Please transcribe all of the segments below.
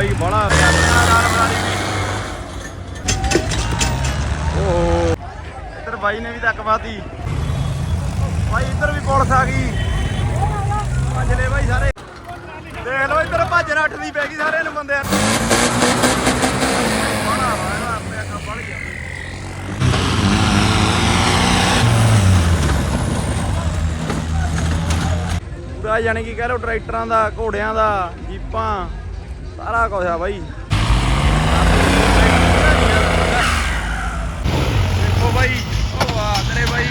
ਬਾਈ, ਬੜਾ ਓਹ। ਇੱਧਰ ਬਾਈ ਨੇ ਵੀ ਤੱਕ ਬਾਤੀ ਬਾਈ, ਇੱਧਰ ਵੀ ਪੁਲਿਸ ਆ ਗਈ। ਭੱਜ ਲੈ ਬਾਈ ਸਾਰੇ। ਦੇਖ ਲਓ, ਇੱਧਰ ਭੱਜ ਨੱਠ ਦੀ ਪੈ ਗਈ ਸਾਰੇ ਨੂੰ ਬੰਦਿਆਂ ਨੂੰ। ਬੜਾ ਵਾ ਆਪਣੇ ਅੱਖਾਂ ਬੜ ਗਿਆ। ਪੂਰਾ ਯਾਨੀ ਕਿ ਕਹਿ ਲਓ, ਟਰੈਕਟਰਾਂ ਦਾ, ਘੋੜਿਆਂ ਦਾ, ਜੀਪਾਂ। ਸਾਰਾ ਕੁਝ ਆ ਬਾਈ। ਦੇਖੋ ਬਾਈ, ਉਹ ਵਾਹ ਤੇਰੇ ਬਾਈ।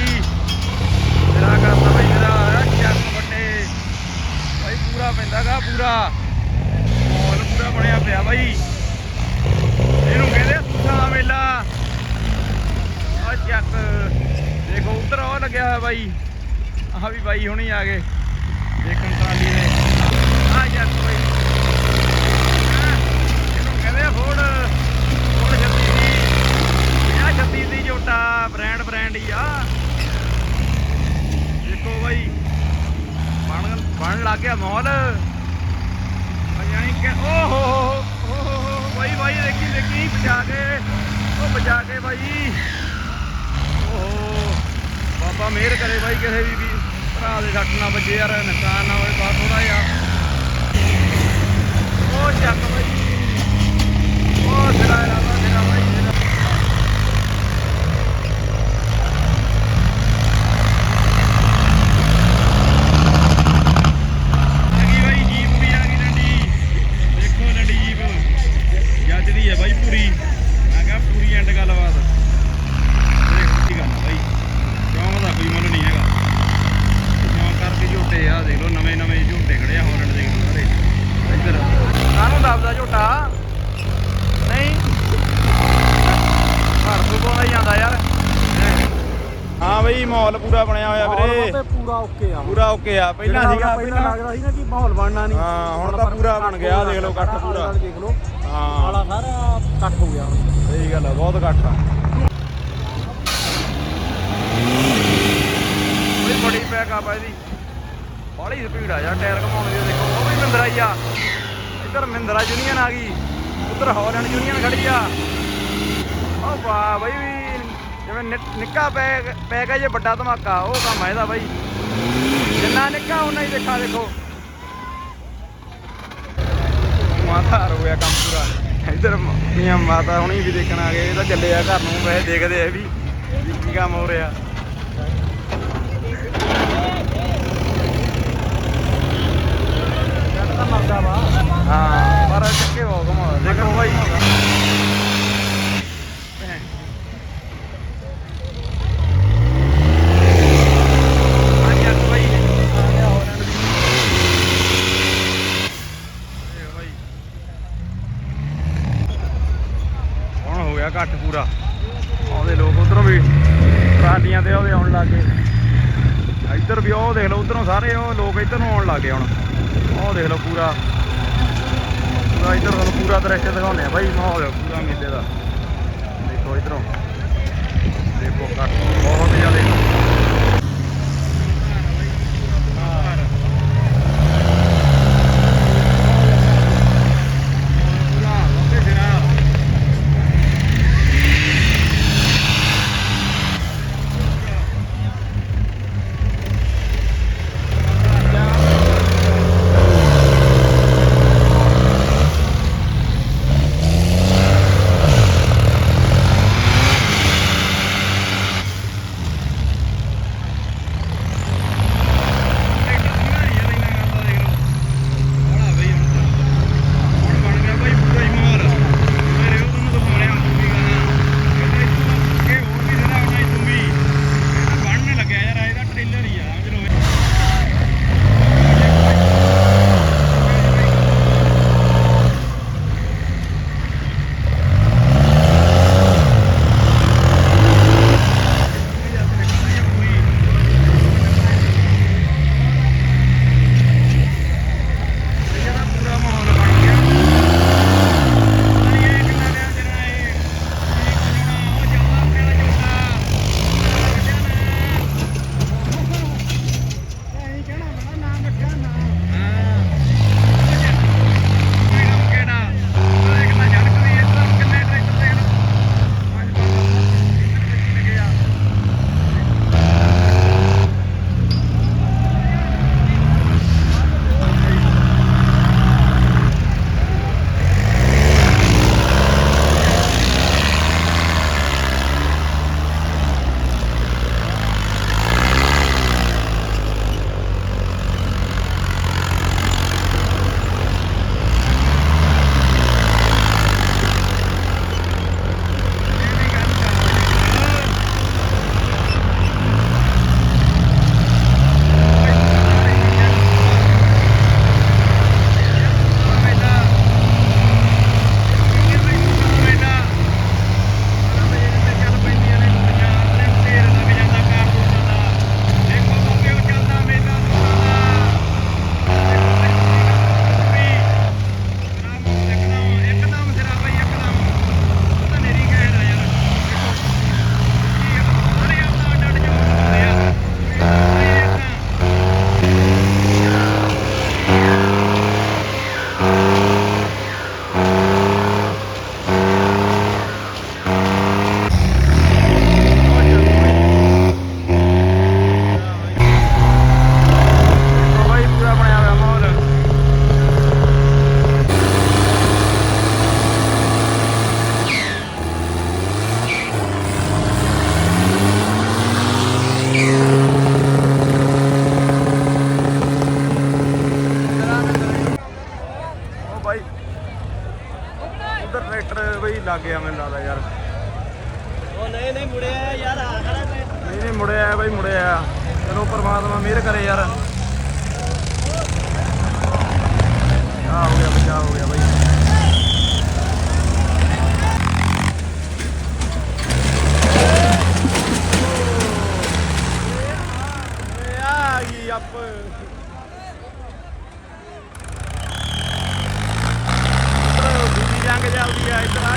ਤੇਰਾ ਕਰਦਾ ਬਾਈ ਤੇਰਾ ਆ ਚੱਕ ਵੱਡੇ। ਬਾਈ ਪੂਰਾ ਪੈਂਦਾਗਾ ਪੂਰਾ। ਮਾਹੌਲ ਪੂਰਾ ਬਣਿਆ ਪਿਆ ਬਾਈ। ਇਹਨੂੰ ਕਹਿੰਦੇ ਸੂਸਾ ਮੇਲਾ। ਆ ਚੱਕ। ਦੇਖੋ, ਉਧਰ ਉਹ ਲੱਗਿਆ ਹੋਇਆ ਬਾਈ। ਆਹ ਵੀ ਬਾਈ ਹੁਣੀ ਆ ਗਏ ਦੇਖਣ ਟਰਾਲੀ ਦੇ ਆ ਚੱਕ ਬਾਈ ਹੈਂ, ਇਹਨੂੰ ਕਹਿੰਦੇ ਆ ਫੋੜ ਫੋੜ ਛੱਤੀ ਦੀ ਆ ਛੱਤੀ ਦੀ ਝੋਟਾ ਬ੍ਰਾਂਡ ਬ੍ਰਾਂਡ ਹੀ ਆ ਦੇਖੋ ਬਾਈ ਬਣ ਬਣ ਲੱਗ ਗਿਆ ਮਾਹੌਲ ਯਾਨੀ ਕਿ ਓ ਹੋ ਹੋ ਹੋ ਹੋ ਹੋ ਬਾਈ ਬਾਈ ਦੇਖੀ ਦੇਖੀ ਬਚਾ ਕੇ ਉਹ ਬਚਾ ਕੇ ਬਾਈ ਓਹੋ ਬਾਬਾ ਮਿਹਰ ਕਰੇ ਬਾਈ ਕਿਸੇ ਵੀ ਵੀ ਭਰਾ ਦੇ ਸੱਟ ਨਾ ਵੱਜੇ ਯਾਰ ਨੁਕਸਾਨ ਨਾ ਹੋਵੇ ਬਾਤ ਥੋੜਾ ਜਿਹਾ ਉਹ ਚੱਕ ਬਾਈ ਉਹ ਸਿਰਾ ਰਾਵਾ ਸਿਰਾ ਬਾਈ ਸਿਰਾ। ਆ ਗਈ ਬਾਈ ਜੀਪ ਵੀ ਆ ਗਈ ਡੰਡੀ ਦੇਖੋ ਡੰਡੀ ਜੀਪ ਜੱਜਦੀ ਹੈ ਬਾਈ ਪੂਰੀ ਮੈਂ ਕਿਹਾ ਪੂਰੀ ਐਂਡ ਗੱਲਬਾਤ ਦੇਖ ਕੀ ਗੱਲ ਆ ਬਾਈ ਕਿਉਂ ਦਾ ਕੋਈ ਮੁੱਲ ਨਹੀਂ ਹੈਗਾ ਕਿਉਂ ਕਰਕੇ ਝੋਟੇ ਆ ਦੇਖ ਲਓ ਨਵੇਂ ਨਵੇਂ ਝੋਟੇ ਖੜੇ ਆ ਹੋਰਨ ਦੇਖ ਲਓ ਸਾਰੇ ਇੱਧਰ ਕਾਹਨੂੰ ਦੱਬਦਾ ਝੋਟਾ ਨਹੀਂ ਘਰ ਤੋਂ ਕੋਲ ਹੀ ਜਾਂਦਾ ਯਾਰ ਹਾਂ ਬਈ ਮਾਹੌਲ ਪੂਰਾ ਬਣਿਆ ਹੋਇਆ ਵੀਰੇ ਤੇ ਪੂਰਾ ਓਕੇ ਆ ਪਹਿਲਾਂ ਸੀਗਾ ਪਹਿਲਾਂ ਲੱਗਦਾ ਸੀ ਨਾ ਕਿ ਮਾਹੌਲ ਬਣਨਾ ਨਹੀਂ। ਹਾਂ, ਹੁਣ ਤਾਂ ਪੂਰਾ ਬਣ ਗਿਆ, ਦੇਖ ਲਓ ਇਕੱਠ ਪੂਰਾ। ਦੇਖ ਲਓ। ਹਾਂ। ਆਲਾ ਸਾਰਾ ਕੱਟ ਹੋ ਗਿਆ ਹੁਣ। ਸਹੀ ਗੱਲ ਆ ਬਹੁਤ ਘੱਟ ਆ। ਬੜੀ ਬੜੀ ਪੈਕ ਆ ਬਾਈ ਦੀ। ਬੜੀ ਸਪੀਡ ਆ ਯਾਰ ਟਾਇਰ ਘਮਾਉਣ ਦੀ ਦੇਖੋ। ਉਹ ਵੀ ਮਹਿੰਦਰਾ ਹੀ ਆ। ਇੱਧਰ ਮਹਿੰਦਰਾ ਯੂਨੀਅਨ ਆ ਗਈ। ਉੱਧਰ ਹੌਲੈਂਡ ਯੂਨੀਅਨ ਖੜੀ ਆ। ਉਹ ਵਾਹ ਬਾਈ ਵੀ ਜਿਵੇਂ ਨਿੱਕਾ ਪੈਕ ਪੈਕ ਹੈ ਜੇ ਵੱਡਾ ਧਮਾਕਾ ਉਹ ਕੰਮ ਆ ਇਹਦਾ ਬਾਈ। ਜਿੰਨਾ ਨਿੱਕਾ ਉਹਨਾਂ ਹੀ ਦੇਖਾ ਦੇਖੋ। ਮਾਤਾ ਗਿਆ ਕੰਮ ਪੂਰਾ। ਇੱਧਰ ਮੀਆਂ ਮਾਤਾ ਹੁਣੀ ਵੀ ਦੇਖਣ ਆ ਗਏ ਇਹ ਤਾਂ ਚੱਲੇ ਆ ਘਰ ਨੂੰ ਵੈਸੇ ਦੇਖਦੇ ਆ ਵੀ ਕੀ ਕੰਮ ਹੋ ਰਿਹਾ। ਹਾਂ ਪਰ ਚੱਕੇ ਹੋ ਘਮਾ ਦੇਖੋ ਬਾਈ ਹਾਂਜੀ ਅੱਜ ਬਾਈ ਇਹ ਬਾਈ ਹੁਣ ਹੋ ਗਿਆ ਘੱਟ ਪੂਰਾ ਆਉਂਦੇ ਲੋਕ ਉਧਰੋਂ ਵੀ ਟਰਾਲੀਆਂ ਤੇ ਉਹਦੇ ਆਉਣ ਲੱਗ ਗਏ ਇੱਧਰ ਵੀ ਉਹ ਦੇਖ ਲਓ ਉਧਰੋਂ ਸਾਰੇ ਉਹ ਲੋਕ ਇੱਧਰ ਨੂੰ ਆਉਣ ਲੱਗ ਗਏ ਹੁਣ ਉਹ ਦੇਖ ਲਓ ਪੂਰਾ। ਪੂਰਾ ਇੱਧਰ ਤੁਹਾਨੂੰ ਪੂਰਾ ਦ੍ਰਿਸ਼ ਦਿਖਾਉਂਦੇ ਆ ਬਾਈ, ਮਾਹੌਲ ਪੂਰਾ ਮੇਲੇ ਦਾ। ਦੇਖੋ ਇੱਧਰੋਂ। ਦੇਖੋ ਕੱਟ। ਬਹੁਤ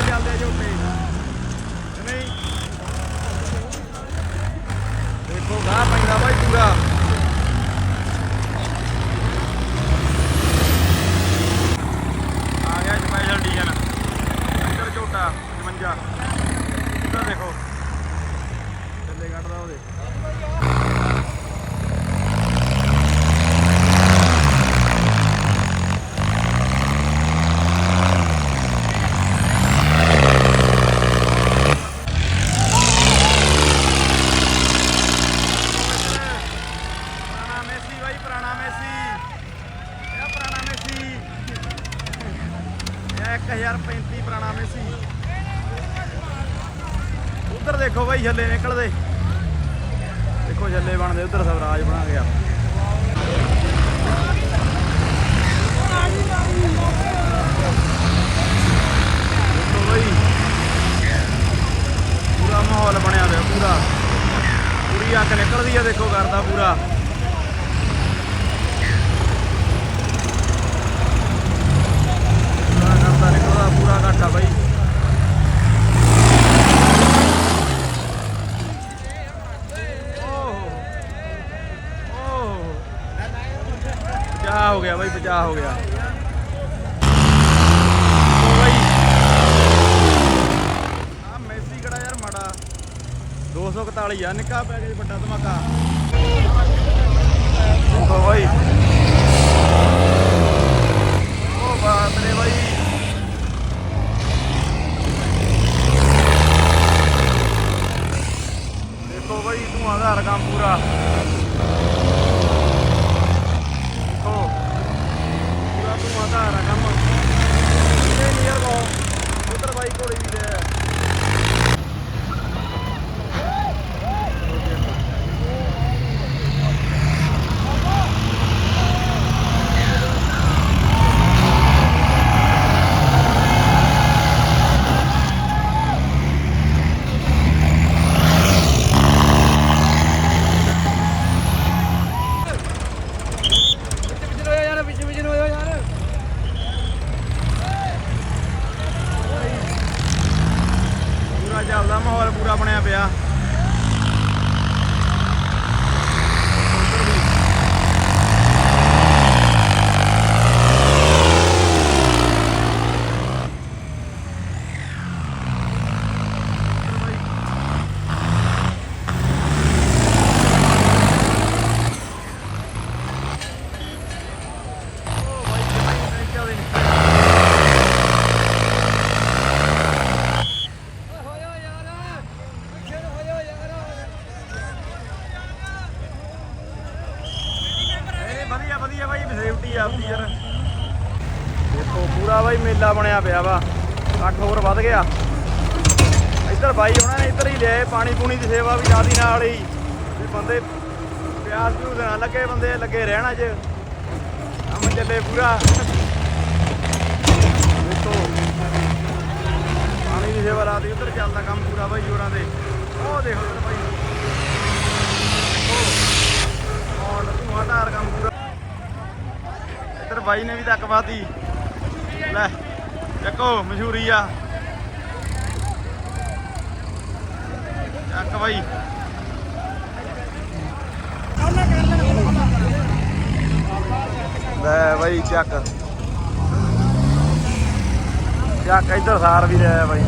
ਚੱਲਦੀ ਆ ਇੱਧਰ ਆ ਚੱਲਦੇ ਆ ਝੋਟੇ ਨਹੀਂ ਦੇਖੋ ਗਾਹ ਪੈਂਦਾ ਬਾਈ ਪੂਰਾ ਆ ਗਿਆ ਸਪੈਸ਼ਲ ਡੀਜ਼ਲ ਇੱਧਰ ਝੋਟਾ 55 ਇੱਧਰ ਦੇਖੋ ਥੱਲੇ ਕੱਢਦਾ ਉਹਦੇ ਪੁਰਾਣਾ ਮੈਸੀ ਬਾਈ ਪੁਰਾਣਾ ਮੈਸੀ ਇਹ ਪੁਰਾਣਾ ਮੈਸੀ ਇਹ 1035 ਪੁਰਾਣਾ ਮੈਸੀ ਉੱਧਰ ਦੇਖੋ ਬਾਈ ਛੱਲੇ ਨਿਕਲਦੇ। ਦੇਖੋ ਛੱਲੇ ਬਣਦੇ, ਉੱਧਰ ਸਵਰਾਜ ਬਣਾ ਗਿਆ। ਦੇਖੋ ਬਾਈ। ਪੂਰਾ ਮਾਹੌਲ ਬਣਿਆ ਹੋਇਆ, ਪੂਰਾ। ਪੂਰੀ ਅੱਗ ਨਿਕਲਦੀ ਆ, ਦੇਖੋ ਕਰਦਾ ਪੂਰਾ। ਪੂਰਾ ਕਰਦਾ ਨਿਕਲਦਾ, ਪੂਰਾ ਘਾਟਾ ਬਾਈ। ਬਚਾ ਹੋ ਗਿਆ ਬਾਈ ਬਚਾ ਹੋ ਗਿਆ। ਓ ਬਾਈ। ਆ ਮੈਸੀ ਕਿਹੜਾ ਯਾਰ ਮਾੜਾ। 241 ਆ, ਨਿੱਕਾ ਪੈ ਗਿਆ ਵੱਡਾ ਧਮਾਕਾ ਦੇਖੋ ਬਾਈ ਓ ਬਾਪ ਰੇ ਬਾਈ ਦੇਖੋ ਬਾਈ ਤੂੰ ਆਧਾਰ ਕੰਮ ਪੂਰਾ ਦੇਖੋ ਪੂਰਾ ਤੂੰ ਆਧਾਰ ਕੰਮ ਇਹ ਨੀਅਰ ਕੋ ਉਧਰ ਬਾਈ ਕੋਲੇ ਵੀ ਦੇ ਪਿੱਛੇ ਹੋਇਆ ਯਾਰ ਪਿੱਛੇ ਪਿੱਛੇ ਹੋਇਆ ਯਾਰ ਪੂਰਾ ਚੱਲਦਾ ਮਾਹੌਲ ਪੂਰਾ ਬਣਿਆ ਪਿਆ ਓ ਬਾਈ ਬਾਈ ਚੱਲਦੇ ਨਹੀਂ ਹੋਇਆ ਯਾਰ ਪਿੱਛੇ ਹੋਇਆ ਯਾਰ ਇਹ ਵਧੀਆ ਵਧੀਆ ਬਾਈ ਸੇਫਟੀ ਆਪਦੀ ਯਾਰ ਦੇਖੋ ਪੂਰਾ ਬਾਈ ਮੇਲਾ ਬਣਿਆ ਪਿਆ ਵਾ ਇਕੱਠ ਹੋਰ ਵੱਧ ਗਿਆ ਇੱਧਰ ਬਾਈ, ਉਹਨਾਂ ਨੇ ਇੱਧਰ ਹੀ ਲਿਆਏ, ਪਾਣੀ ਪੂਣੀ ਦੀ ਸੇਵਾ ਵੀ ਨਾਲ ਦੀ ਨਾਲ ਹੀ। ਵੀ ਬੰਦੇ ਪਿਆਸ ਵੀ ਨਾ ਲੱਗੇ, ਬੰਦੇ ਲੱਗੇ ਰਹਿਣਾ ਚ ਕੰਮ ਚੱਲੇ ਪੂਰਾ। ਦੇਖੋ। ਪਾਣੀ ਦੀ ਸੇਵਾ ਰਾਤ ਉੱਧਰ ਚੱਲਦਾ ਕੰਮ ਪੂਰਾ ਬਾਈ ਜੋਰਾਂ ਦੇ। ਉਹ ਦੇਖੋ ਉੱਧਰ ਬਾਈ। ਔਰ ਤੂੰ ਹਟਾਰ ਕੰਮ ਪੂਰਾ। ਇੱਧਰ ਬਾਈ ਨੇ ਵੀ ਤੱਕ ਬਾਤੀ ਲੈ, ਚੱਕੋ, ਮਸ਼ਹੂਰੀ ਆ। ਚੱਕ ਬਾਈ। ਲੈ ਬਾਈ ਚੱਕ। ਚੱਕ ਇੱਧਰ ਸਾਰ ਵੀ ਰਿਹਾ ਬਾਈ।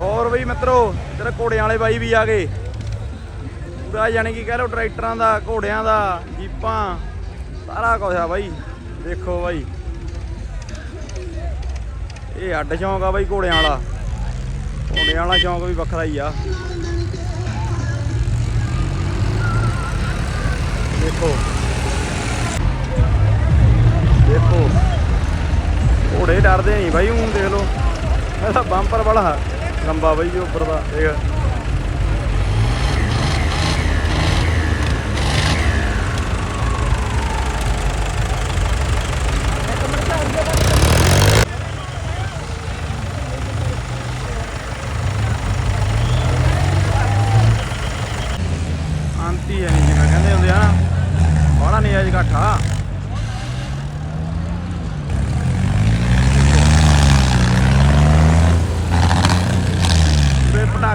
ਹੋਰ ਬਈ ਮਿੱਤਰੋ, ਇੱਧਰ ਘੋੜਿਆਂ ਵਾਲੇ ਬਾਈ ਵੀ ਆ ਗਏ। ਪੂਰਾ ਯਾਨੀ ਕਿ ਕਹਿ ਲਓ ਟਰੈਕਟਰਾਂ ਦਾ, ਘੋੜਿਆਂ ਦਾ, ਜੀਪਾਂ, ਸਾਰਾ ਕੁਝ ਆ ਬਾਈ। ਦੇਖੋ ਬਾਈ। ਇਹ ਅੱਡ ਸ਼ੌਂਕ ਆ ਬਾਈ ਘੋੜਿਆਂ ਵਾਲਾ। ਘੋੜਿਆਂ ਵਾਲਾ ਸ਼ੌਂਕ ਵੀ ਵੱਖਰਾ ਹੀ ਆ। ਦੇਖੋ। ਦੇਖੋ। ਘੋੜੇ ਡਰਦੇ ਨਹੀਂ ਬਾਈ, ਹੁਣ ਦੇਖ ਲਓ। ਇਹਦਾ ਬੰਪਰ ਬੜਾ ਲੰਬਾ ਬਾਈ, ਉੱਪਰ ਦਾ, ਦੇਖ।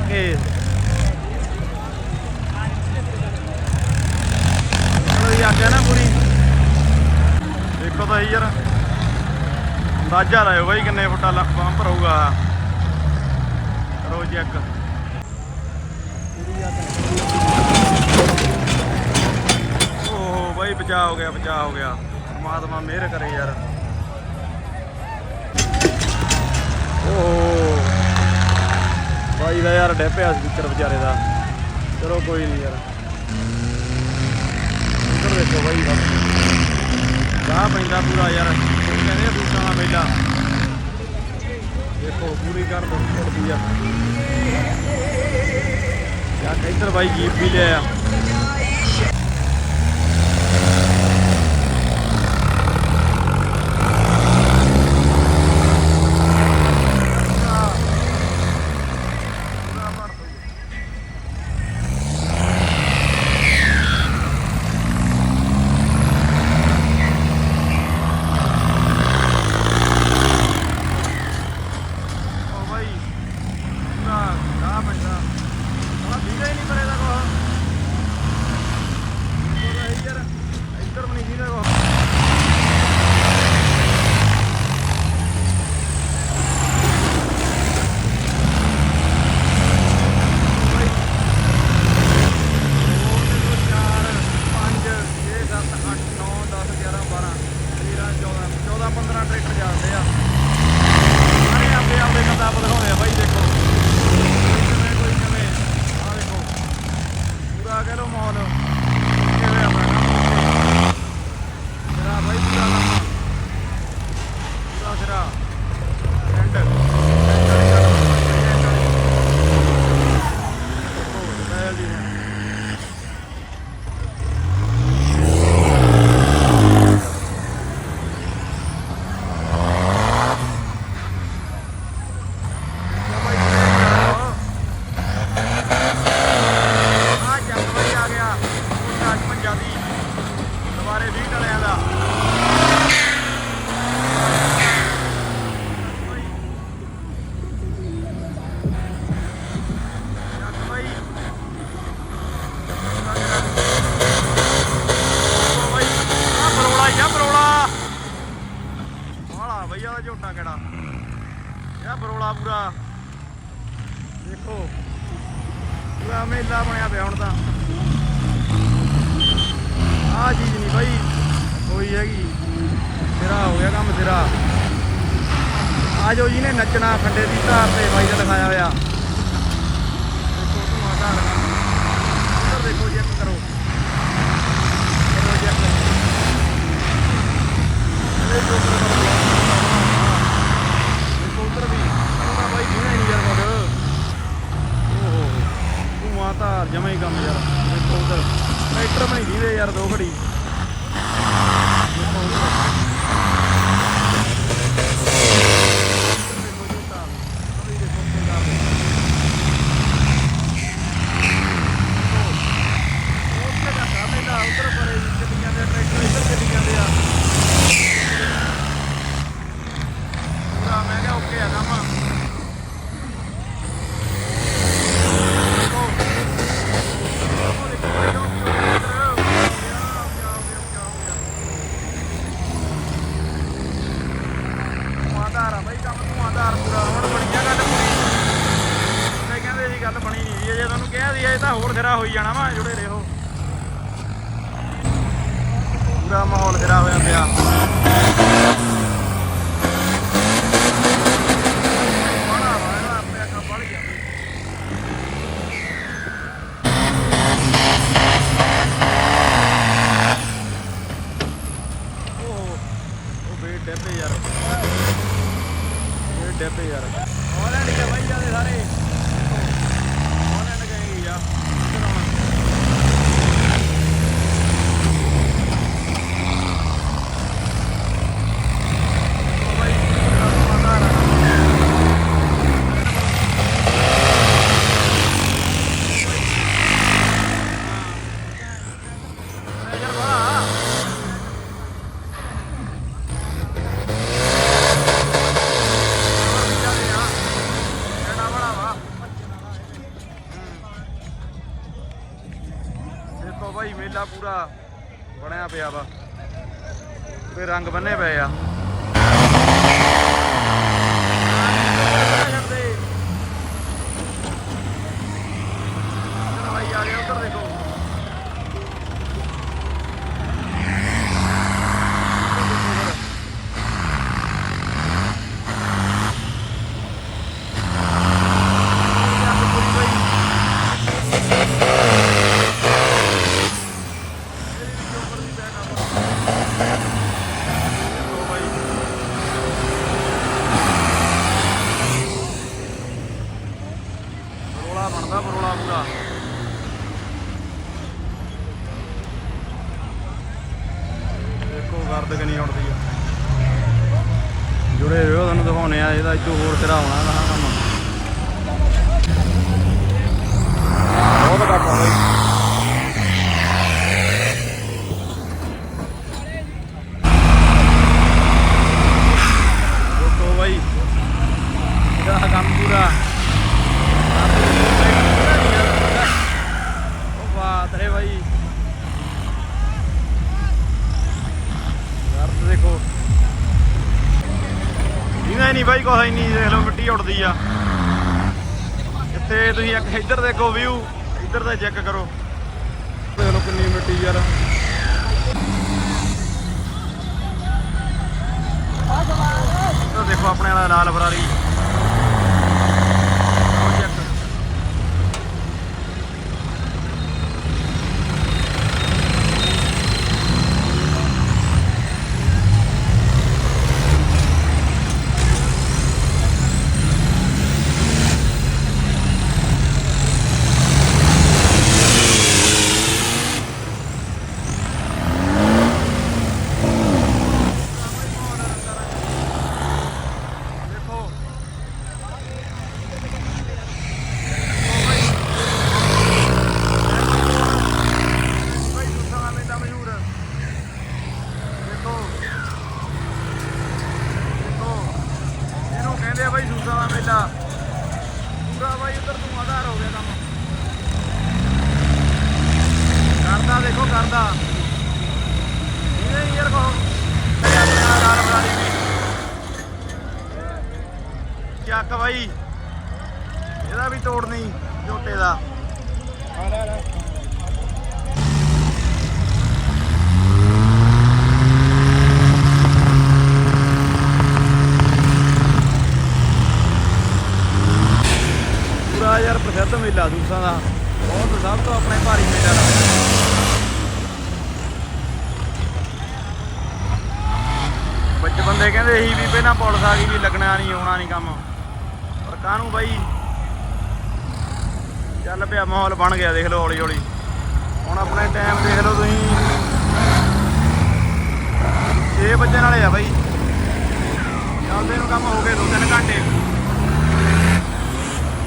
ਓਕੇ ਚਲੋ ਇਹ ਆ ਨਾ ਪੂਰੀ। ਦੇਖੋ ਤਾਂ ਯਾਰ, ਅੰਦਾਜ਼ਾ ਲਾਇਓ ਬਾਈ ਕਿੰਨੇ ਫੁੱਟਾ ਲੱਖ ਪੰਪ ਰਹੂਗਾ। ਕਰੋ ਚੈੱਕ ਓਹੋ, ਬਾਈ ਬਚਾ ਹੋ ਗਿਆ ਬਚਾ ਹੋ ਗਿਆ। ਪਰਮਾਤਮਾ ਮਿਹਰ ਕਰੇ ਯਾਰ। ਓਹੋ। ਬਾਈ ਦਾ ਯਾਰ ਡੱਪਿਆ ਸਪੀਕਰ ਵਿਚਾਰੇ ਦਾ। ਚਲੋ ਕੋਈ ਨਹੀਂ ਯਾਰ। ਇੱਧਰ ਦੇਖੋ ਬਾਈ ਦਾ। ਜਾ ਪੈਂਦਾ ਪੂਰਾ ਯਾਰ। ਕਹਿੰਦੇ ਬੂਟਾਂ ਦਾ ਮੇਲਾ। ਦੇਖੋ, ਪੂਰੀ ਕਰ ਦਿੱਤੀ ਆ। ਯਾਰ ਇੱਧਰ ਬਾਈ ਜੀਪ ਵੀ ਲਿਆ हमारे वीर लहदा ਤੁਹਾਨੂੰ ਕਿਹਾ ਸੀ ਇਹ ਤਾਂ ਹੋਰ ਖਰਾ ਹੋਈ ਜਾਣਾ ਵਾ, ਜੁੜੇ ਰਹੋ। ਪੂਰਾ ਮਾਹੌਲ ਖਰਾ ਹੋਇਆ ਪਿਆ। ਰੰਗ ਬੰਨੇ ਪਏ ਆ ਭਾਈ ਆ ਗਿਆ ਉੱਧਰ ਦੇਖੋ ਪਰੋਲਾ ਬਣਦਾ ਪਰੋਲਾ ਪੂਰਾ ਦੇਖੋ ਗਰਦ ਕਿੰਨੀ ਉੱਡਦੀ ਆ ਜੁੜੇ ਰਹੋ ਤੁਹਾਨੂੰ ਦਿਖਾਉਣੇ ਆ ਇਹਦਾ ਹੋਰ ਸਿਰਾ ਆਉਣਾ ਦਾ ਕੰਮ ਬਹੁਤ ਘੱਟ ਆ ਬਈ ਦੇਖੋ ਬਾਈ ਇਹਦਾ ਕੰਮ ਪੂਰਾ ਉਹ ਵਾਹ ਤੇਰੇ ਬਾਈ ਯਾਰ ਤੇ ਦੇਖੋ ਇਹਨਾਂ ਨਹੀਂ ਬਾਈ ਕੋਈ ਨਹੀਂ ਦੇਖ ਲਓ ਮਿੱਟੀ ਉੱਡਦੀ ਆ ਇੱਥੇ ਤੁਸੀਂ ਇੱਕ ਇੱਧਰ ਦੇਖੋ ਵਿਊ ਇੱਧਰ ਦਾ ਚੈੱਕ ਕਰੋ। ਦੇਖ ਲਓ ਕਿੰਨੀ ਮਿੱਟੀ ਯਾਰ। ਦੇਖੋ ਆਪਣੇ ਵਾਲਾ ਲਾਲ ਫਰਾਰੀ ਉਹ check ਦੇਖੋ ਭਾਈ ਦੂਸਰਾ ਦਾ ਮੇਲਾ ਮਸ਼ਹੂਰ ਦੇਖੋ ਦੇਖੋ ਇਹਨੂੰ ਕਹਿੰਦੇ ਆ ਭਾਈ ਸੂਸਾ ਦਾ ਮੇਲਾ ਪੂਰਾ ਭਾਈ ਉਧਰ ਤੋਂ ਆਧਾਰ ਹੋ ਗਿਆ ਕੰਮ ਕਰਦਾ ਦੇਖੋ ਕਰਦਾ ਇਹਨੇ ਨੀ ਯਾਰ ਕੋ ਆਪਣਾ ਨਾਲ ਬਣਾ ਲਈ ਚੱਕ ਬਾਈ ਇਹਦਾ ਵੀ ਤੋੜ ਨਹੀਂ ਝੋਟੇ ਦਾ ਪੂਰਾ ਯਾਰ ਪ੍ਰਸਿੱਧ ਮੇਲਾ ਦੂਸਾਂ ਦਾ ਬਹੁਤ ਸਭ ਤੋਂ ਆਪਣੇ ਭਾਰੀ ਮੇਲਾ ਲੱਗਦਾ ਬੱਚੇ ਬੰਦੇ ਕਹਿੰਦੇ ਇਹੀ ਵੀ ਪਹਿਲਾਂ ਪੁਲਿਸ ਆ ਗਈ ਵੀ ਲੱਗਣਾ ਨਹੀਂ, ਆਉਣਾ ਨਹੀਂ ਕੰਮ। ਪਰ ਕਾਹਨੂੰ ਬਾਈ? ਚੱਲ ਪਿਆ ਮਾਹੌਲ ਬਣ ਗਿਆ, ਦੇਖ ਲਓ ਹੌਲੀ ਹੌਲੀ ਹੁਣ ਆਪਣੇ ਟਾਈਮ ਦੇਖ ਲਓ ਤੁਸੀਂ। 6 ਵਜੇ ਨਾਲੇ ਆ ਬਾਈ। ਚੱਲਦੇ ਨੂੰ ਕੰਮ ਹੋ ਗਏ 2-3 ਘੰਟੇ।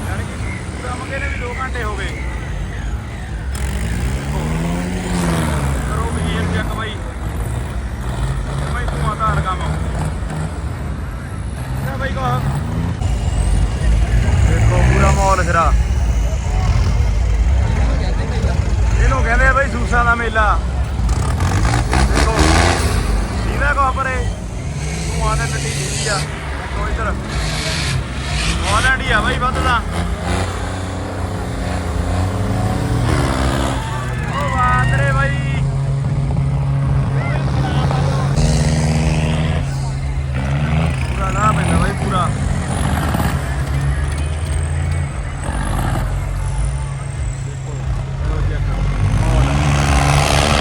ਯਾਨੀ ਕਿ ਪੂਰਾ ਮੰਗੇ ਨੇ ਵੀ 2 ਘੰਟੇ ਹੋ ਗਏ। ਕਰੋ ਵੀ ਇਹ ਚੱਕ ਬਾਈ। ਬਾਈ ਤੂੰ ਆਧਾਰ ਕੰਮ। ਬਾਈ ਕੋ ਦੇਖੋ, ਪੂਰਾ ਮਾਹੌਲ ਸਿਰਾ ਇਹਨੂੰ ਕਹਿੰਦੇ ਆ ਬਾਈ ਸੂਸਾਂ ਦਾ ਮੇਲਾ। ਦੇਖੋ ਇਹਦਾ ਕੋ ਪਰੇ ਤੂੰ ਆਦੇ ਮਿੱਟੀ ਦਿੱਤੀ ਆ, ਦੇਖੋ ਇੱਧਰ। ਹਾਲੈਂਡ ਆ ਬਾਈ ਵੱਧਦਾ ਉਹ ਵਾਦਰੇ ਬਾਈ ਪੂਰਾ ਨਾ ਪੈਂਦਾ ਬਾਈ ਪੂਰਾ ਦੇਖੋ ਚਲੋ ਚੈੱਕ ਮਾਹੌਲ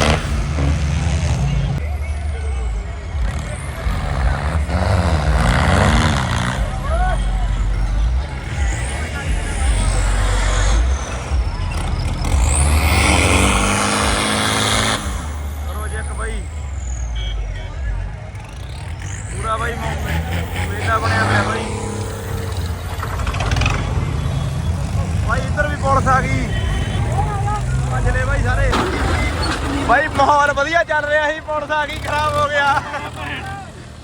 ਕਰੋ ਚੈੱਕ ਬਾਈ ਪੂਰਾ ਬਾਈ ਮੇਲਾ ਬਣਿਆ ਪਿਆ ਬਾਈ ਬਾਈ ਇੱਧਰ ਵੀ ਪੁਲਿਸ ਆ ਗਈ ਭੱਜ ਲੈ ਬਾਈ ਸਾਰੇ ਬਾਈ, ਮਾਹੌਲ ਵਧੀਆ ਚੱਲ ਰਿਹਾ ਸੀ, ਪੁਲਿਸ ਆ ਗਈ, ਖਰਾਬ ਹੋ ਗਿਆ।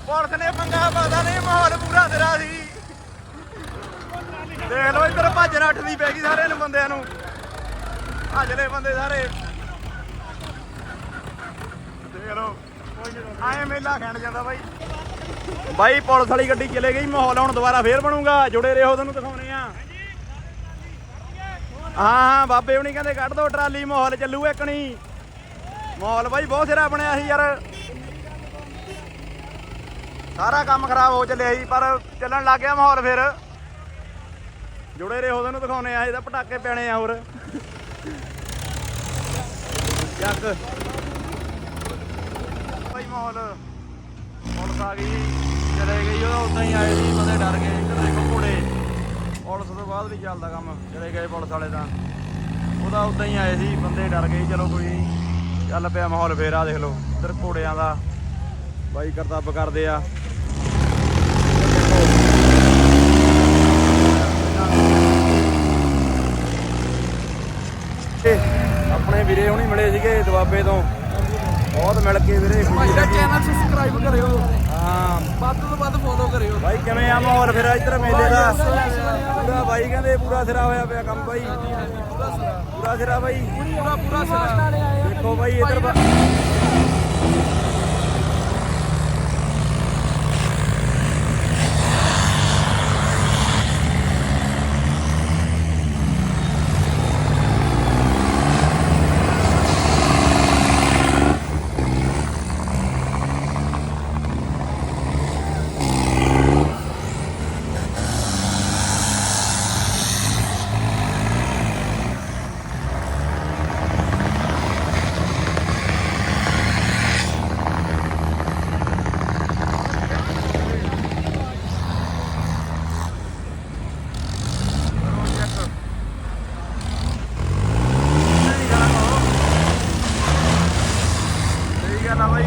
ਪੁਲਿਸ ਨੇ ਪੰਗਾ ਪਾਦਾ ਨਹੀਂ, ਮਾਹੌਲ ਪੂਰਾ ਤੇਰਾ ਸੀ। ਦੇਖ ਲਓ, ਇੱਧਰ ਭੱਜ ਉੱਠਦੀ ਪੈ ਗਈ ਸਾਰੇ ਨੂੰ, ਬੰਦਿਆਂ ਨੂੰ। ਭੱਜ ਲੈ ਬੰਦੇ ਸਾਰੇ। ਦੇਖ ਲਓ ਆਏ ਮੇਲਾ ਖੈਣ ਜਾਂਦਾ ਬਾਈ। ਬਾਈ, ਪੁਲਿਸ ਵਾਲੀ ਗੱਡੀ ਚਲੇ ਗਈ, ਮਾਹੌਲ ਹੁਣ ਦੁਬਾਰਾ ਫੇਰ ਬਣੂਗਾ। ਜੁੜੇ ਰਹੋ ਤੁਹਾਨੂੰ ਦਿਖਾਉਣੇ ਆ। ਹਾਂ ਹਾਂ, ਬਾਬੇ ਹੁਣੀ ਕਹਿੰਦੇ, ਕੱਢ ਦੋ ਟਰਾਲੀ, ਮਾਹੌਲ ਚੱਲੂ ਇੱਕਣੀ ਮਾਹੌਲ ਬਾਈ ਬਹੁਤ ਸਿਰਾ ਬਣਿਆ ਸੀ ਯਾਰ। ਸਾਰਾ ਕੰਮ ਖਰਾਬ ਹੋ ਚੱਲਿਆ ਸੀ, ਪਰ ਚੱਲਣ ਲੱਗ ਗਿਆ ਮਾਹੌਲ ਫਿਰ। ਜੁੜੇ ਰਹੋ ਤੁਹਾਨੂੰ ਦਿਖਾਉਣੇ ਆ ਇਹਦਾ ਪਟਾਕੇ ਪੈਣੇ ਆ ਹੋਰ। ਜੱਗ। ਭਾਈ ਮਾਹੌਲ ਪੁਲਿਸ ਆ ਗਈ, ਚਲੇ ਗਈ, ਉਹ ਉਦਾਂ ਹੀ ਆਏ ਸੀ, ਬੰਦੇ ਡਰ ਗਏ ਇੱਧਰ ਦੇਖੋ ਘੋੜੇ। ਪੁਲਿਸ ਤੋਂ ਬਾਅਦ ਵੀ ਚੱਲਦਾ ਕੰਮ, ਚਲੇ ਗਏ ਪੁਲਿਸ ਵਾਲੇ ਤਾਂ। ਉਹਦਾ ਉਦਾਂ ਹੀ ਆਏ ਸੀ, ਬੰਦੇ ਡਰ ਗਏ, ਚਲੋ ਕੋਈ ਚੱਲ ਪਿਆ ਮਾਹੌਲ ਫੇਰ ਆ ਦੇਖ ਲਓ। ਇੱਧਰ ਘੋੜਿਆਂ ਦਾ ਬਾਈ ਕਰਤੱਬ ਕਰਦੇ ਆ। ਆਪਣੇ ਵੀਰੇ ਹੁਣੀ ਮਿਲੇ ਸੀਗੇ ਦਵਾਬੇ ਤੋਂ। ਬਹੁਤ ਮਿਲ ਕੇ ਵੀਰੇ ਭਾਈ ਦਾ। ਚੈਨਲ ਸਬਸਕ੍ਰਾਈਬ ਕਰਿਓ। ਹਾਂ। ਵੱਧ ਤੋਂ ਵੱਧ ਫੋਲੋ ਕਰਿਓ। ਬਾਈ ਕਿਵੇਂ ਆ ਮਾਹੌਲ ਫਿਰ ਇੱਧਰ ਮੇਲੇ ਦਾ? ਪੂਰਾ ਬਾਈ ਕਹਿੰਦੇ ਪੂਰਾ ਸਿਰਾ ਹੋਇਆ ਪਿਆ ਕੰਮ ਬਾਈ। ਪੂਰਾ ਸਿਰਾ। ਬਾਈ। ਪੂਰਾ ਪੂਰਾ ਸਿਰਾ। ਦੇਖੋ ਬਾਈ ਇੱਧਰ ਬਾ- ਸਹੀ ਗੱਲ ਆ ਬਾਈ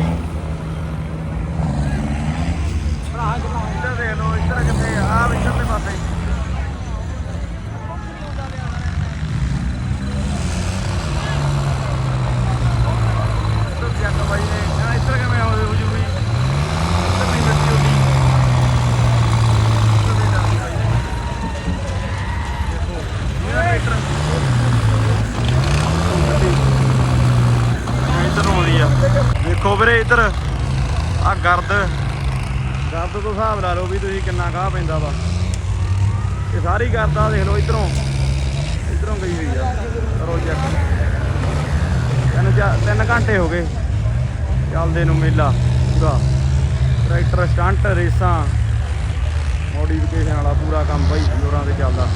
ਇੱਧਰ ਦੇਖ ਲਓ ਇੱਧਰ ਕਿੱਥੇ ਆ ਆਹ ਇੱਧਰ ਦੇ ਪਾਸੇ ਇੱਧਰ ਜੱਟ ਬਾਈ ਨੇ ਆ ਇੱਧਰ ਕਿਵੇਂ ਹੋ ਹੋ ਜੂਗੀ ਇੱਧਰ ਨਹੀਂ ਮਿੱਟੀ ਹੁੰਦੀ ਇੱਧਰ ਦੇ ਜਾਂਦੀ ਬਾਈ ਨੇ। ਦੇਖੋ ਇਹ ਮੀਟਰ ਇੱਧਰ ਨੂੰ ਆਉਂਦੀ ਆ ਦੇਖੋ ਵੀਰੇ ਇੱਧਰ ਆ ਗਰਦ ਗਰਦ ਤੋਂ ਹਿਸਾਬ ਲਾ ਲਓ ਵੀ ਤੁਸੀਂ ਕਿੰਨਾ ਗਾਹ ਪੈਂਦਾ ਵਾ। ਇਹ ਸਾਰੀ ਗਰਦ ਦੇਖ ਲਓ ਇੱਧਰੋਂ। ਇੱਧਰੋਂ ਗਈ ਹੋਈ ਆ ਕਰੋ ਚੈੱਕ ਤਿੰਨ ਚਾ- ਤਿੰਨ ਘੰਟੇ ਹੋ ਗਏ। ਚੱਲਦੇ ਨੂੰ ਮੇਲਾ ਪੂਰਾ। ਟਰੈਕਟਰ ਸਟੰਟ, ਰੇਸਾਂ। ਮੋਡੀਫਿਕੇਸ਼ਨ ਵਾਲਾ ਪੂਰਾ ਕੰਮ ਬਾਈ, ਜੋਰਾਂ ਤੇ ਚੱਲਦਾ।